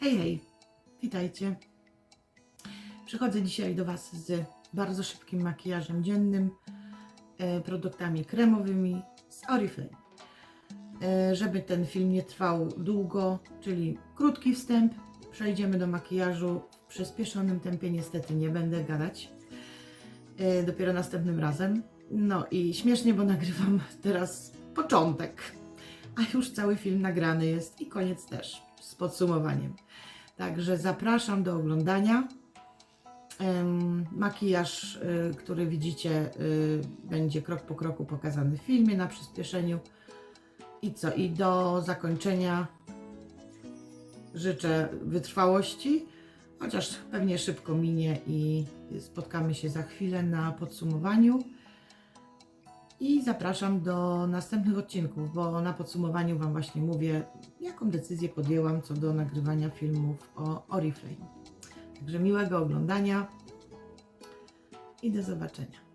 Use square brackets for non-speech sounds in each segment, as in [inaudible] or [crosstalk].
Hej, hej, witajcie. Przychodzę dzisiaj do Was z bardzo szybkim makijażem dziennym, e, produktami kremowymi z Oriflame. E, żeby ten film nie trwał długo, czyli krótki wstęp, przejdziemy do makijażu w przyspieszonym tempie. Niestety nie będę gadać. E, dopiero następnym razem. No i śmiesznie, bo nagrywam [laughs] teraz początek, a już cały film nagrany jest i koniec też z podsumowaniem. Także zapraszam do oglądania. Makijaż, y, który widzicie, y, będzie krok po kroku pokazany w filmie na przyspieszeniu. I co? I do zakończenia życzę wytrwałości, chociaż pewnie szybko minie i spotkamy się za chwilę na podsumowaniu. I zapraszam do następnych odcinków, bo na podsumowaniu Wam właśnie mówię, jaką decyzję podjęłam co do nagrywania filmów o Oriflame. Także miłego oglądania i do zobaczenia.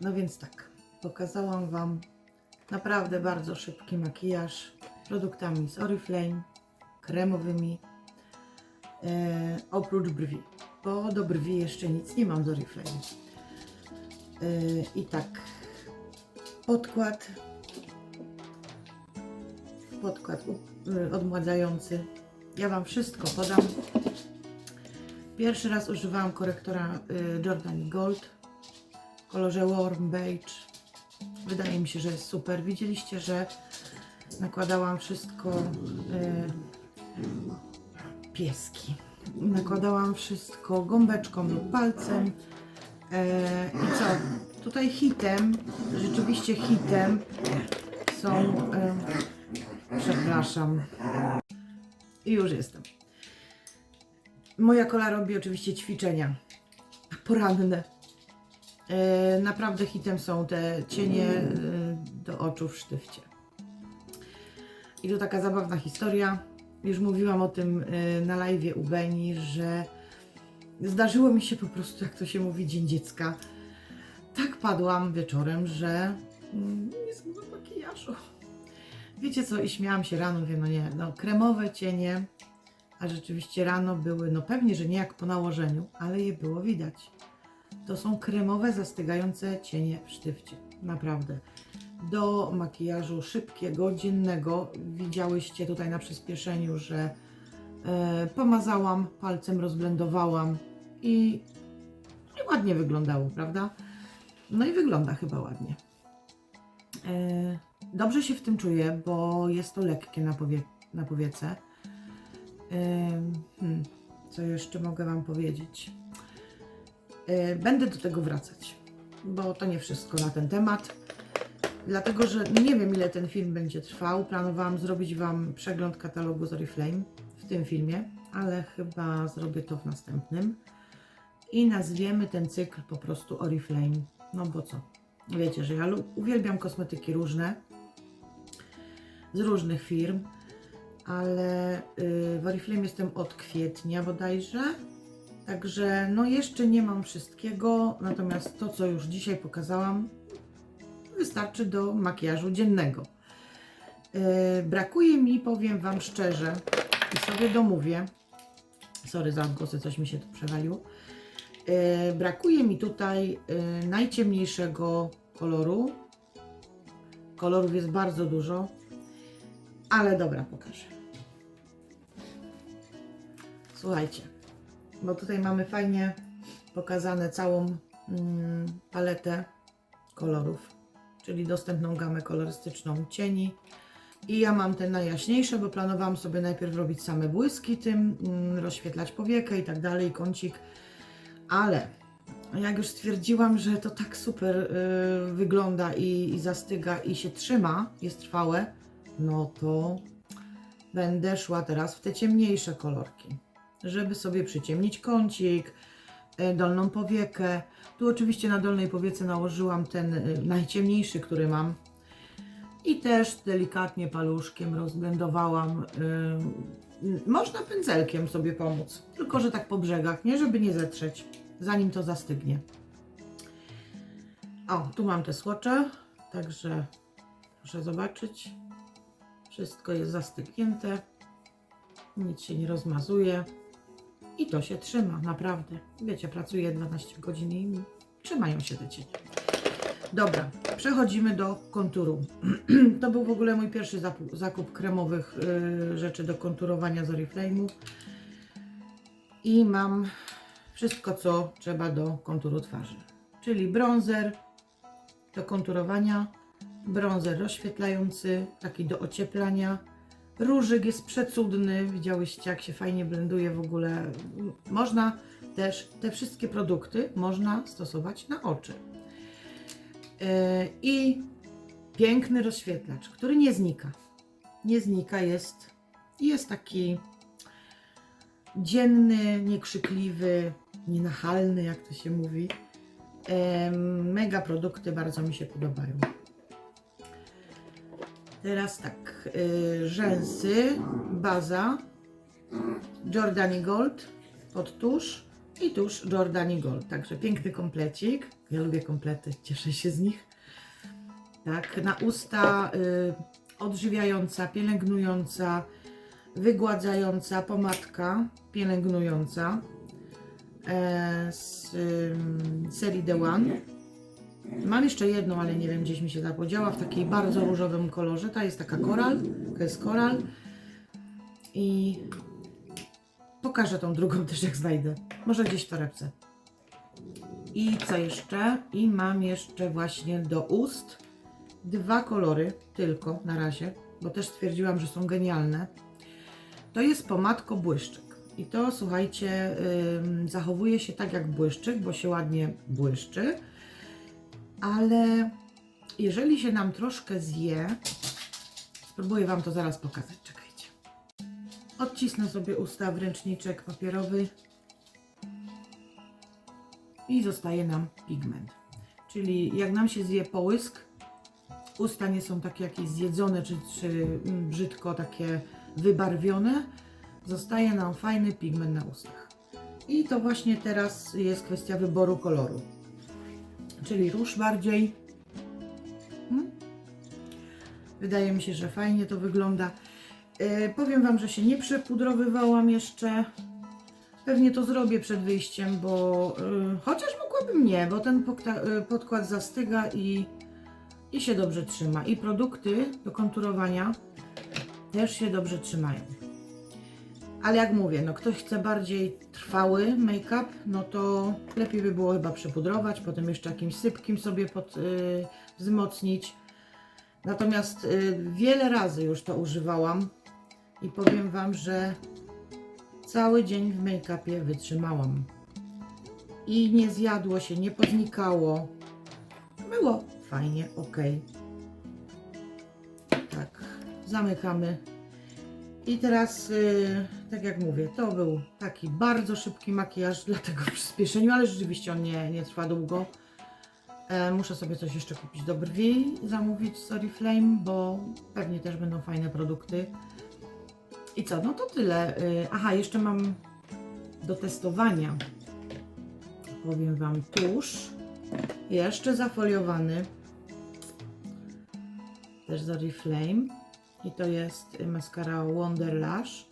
No więc tak, pokazałam Wam naprawdę bardzo szybki makijaż produktami z Oriflame, kremowymi, e, oprócz brwi, bo do brwi jeszcze nic nie mam z Oriflame. E, I tak, podkład, podkład y, odmładzający. Ja Wam wszystko podam. Pierwszy raz używałam korektora y, Jordan Gold w kolorze Warm Beige. Wydaje mi się, że jest super. Widzieliście, że nakładałam wszystko y, pieski. Nakładałam wszystko gąbeczką lub palcem. E, I co? Tutaj hitem, rzeczywiście hitem są. E, przepraszam. I już jestem. Moja kola robi oczywiście ćwiczenia poranne. E, naprawdę hitem są te cienie e, do oczu w sztywcie. I tu taka zabawna historia. Już mówiłam o tym e, na live u Beni, że zdarzyło mi się po prostu, jak to się mówi, dzień dziecka. Tak padłam wieczorem, że nie zmyłam makijażu. Wiecie co, i śmiałam się rano, mówię, no nie, no kremowe cienie, a rzeczywiście rano były, no pewnie, że nie jak po nałożeniu, ale je było widać. To są kremowe, zastygające cienie w sztywcie. Naprawdę. Do makijażu szybkiego, dziennego. Widziałyście tutaj na przyspieszeniu, że e, pomazałam, palcem rozblendowałam i, i ładnie wyglądało, prawda? No i wygląda chyba ładnie. E, dobrze się w tym czuję, bo jest to lekkie na, powie, na powiece. Ym, Hmm, co jeszcze mogę Wam powiedzieć? Yy, Będę do tego wracać, bo to nie wszystko na ten temat. Dlatego, że nie wiem ile ten film będzie trwał. Planowałam zrobić Wam przegląd katalogu z Oriflame w tym filmie, ale chyba zrobię to w następnym. I nazwiemy ten cykl po prostu Oriflame. No bo co? Wiecie, że ja uwielbiam kosmetyki różne, z różnych firm ale y, w Oriflame jestem od kwietnia bodajże. Także no jeszcze nie mam wszystkiego, natomiast to co już dzisiaj pokazałam wystarczy do makijażu dziennego. Y, brakuje mi, powiem Wam szczerze i sobie domówię, sorry za odgłosy, coś mi się tu przewaliło. Y, brakuje mi tutaj y, najciemniejszego koloru. Kolorów jest bardzo dużo, ale dobra, pokażę. Słuchajcie, bo tutaj mamy fajnie pokazane całą mm, paletę kolorów, czyli dostępną gamę kolorystyczną cieni. I ja mam te najjaśniejsze, bo planowałam sobie najpierw robić same błyski tym, mm, rozświetlać powiekę i tak dalej, kącik. Ale jak już stwierdziłam, że to tak super y, wygląda i, i zastyga i się trzyma, jest trwałe, no to będę szła teraz w te ciemniejsze kolorki, żeby sobie przyciemnić kącik, e, dolną powiekę. Tu oczywiście na dolnej powiece nałożyłam ten e, najciemniejszy, który mam. I też delikatnie paluszkiem rozblendowałam. e, Można pędzelkiem sobie pomóc, tylko że tak po brzegach, nie żeby nie zetrzeć, zanim to zastygnie. O, tu mam te słocze, także proszę zobaczyć. Wszystko jest zastygnięte, nic się nie rozmazuje i to się trzyma, naprawdę. Wiecie, pracuję 12 godzin i trzymają się te cienie. Dobra, przechodzimy do konturu. [clears throat] to był w ogóle mój pierwszy zakup kremowych y, rzeczy do konturowania z Oriflame'u. I mam wszystko, co trzeba do konturu twarzy. Czyli bronzer do konturowania, bronzer rozświetlający, taki do ocieplania. Różyk jest przecudny, widziałyście jak się fajnie blenduje w ogóle. Można też te wszystkie produkty można stosować na oczy. Yy, I piękny rozświetlacz, który nie znika. Nie znika, jest, jest taki dzienny, niekrzykliwy, nienachalny, jak to się mówi. Em, Mega produkty bardzo mi się podobają. Teraz tak, y, rzęsy, baza, Jordani Gold, pod tusz i tusz Jordani Gold. Także piękny komplecik. Ja lubię komplety, cieszę się z nich. Tak, na usta y, odżywiająca, pielęgnująca, wygładzająca pomadka pielęgnująca e, z ym, serii The One. Mam jeszcze jedną, ale nie wiem, gdzieś mi się zapodziała w takiej bardzo różowym kolorze. Ta jest taka koral, to jest koral. I pokażę tą drugą [laughs] też jak znajdę. Może gdzieś w torebce. I co jeszcze? I mam jeszcze właśnie do ust dwa kolory tylko na razie, bo też stwierdziłam, że są genialne. To jest pomadko błyszczyk. I to słuchajcie, ym, zachowuje się tak jak błyszczyk, bo się ładnie błyszczy. Ale jeżeli się nam troszkę zje, spróbuję Wam to zaraz pokazać. Czekajcie. Odcisnę sobie usta w ręczniczek papierowy i zostaje nam pigment. Czyli jak nam się zje połysk, usta nie są takie jakieś zjedzone czy, czy brzydko takie wybarwione, zostaje nam fajny pigment na ustach. I to właśnie teraz jest kwestia wyboru koloru. Czyli róż bardziej. Hmm? Wydaje mi się, że fajnie to wygląda. E, powiem Wam, że się nie przepudrowywałam jeszcze. Pewnie to zrobię przed wyjściem, bo y, chociaż mogłabym nie, bo ten y, podkład zastyga i, i się dobrze trzyma. I produkty do konturowania też się dobrze trzymają. Ale jak mówię, no ktoś chce bardziej trwały make-up, no to lepiej by było chyba przepudrować, potem jeszcze jakimś sypkim sobie pod, y, wzmocnić. Natomiast y, wiele razy już to używałam i powiem Wam, że cały dzień w make-upie wytrzymałam. I nie zjadło się, nie podnikało. Było fajnie, ok. Tak, zamykamy. I teraz, y, tak jak mówię, to był taki bardzo szybki makijaż, dlatego w [laughs] przyspieszeniu, ale rzeczywiście on nie, nie trwa długo. E, muszę sobie coś jeszcze kupić do brwi, zamówić z Oriflame, bo pewnie też będą fajne produkty. I co, no to tyle. Y, Aha, jeszcze mam do testowania, powiem Wam, tusz, jeszcze zafoliowany, też z Oriflame. I to jest maskara Wonder Lash.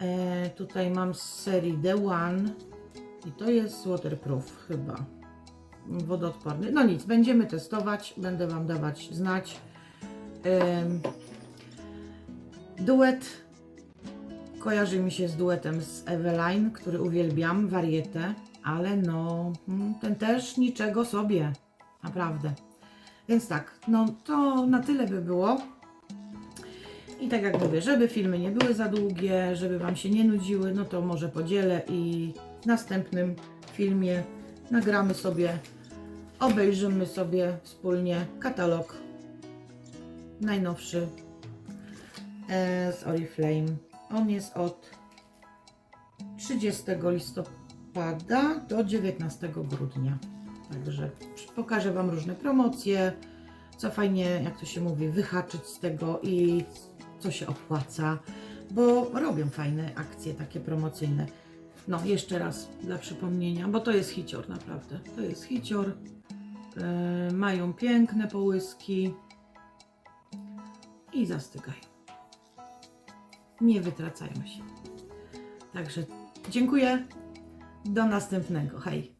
E, tutaj mam z serii The One. I to jest waterproof chyba. Wodoodporny. No nic, będziemy testować. Będę Wam dawać znać. Em, duet kojarzy mi się z duetem z Eveline, który uwielbiam, warietę, ale no, mm, ten też niczego sobie, naprawdę. Więc tak, no to na tyle by było. I tak jak mówię, żeby filmy nie były za długie, żeby Wam się nie nudziły, no to może podzielę i w następnym filmie nagramy sobie, obejrzymy sobie wspólnie katalog najnowszy e, z Oriflame. On jest od 30 listopada do 19 grudnia. Także pokażę Wam różne promocje, co fajnie, jak to się mówi, wyhaczyć z tego i co się opłaca, bo robią fajne akcje takie promocyjne. No, jeszcze raz dla przypomnienia, bo to jest hicior naprawdę. To jest hicior. Yy, mają piękne połyski i zastygają. Nie wytracają się. Także dziękuję. Do następnego. Hej.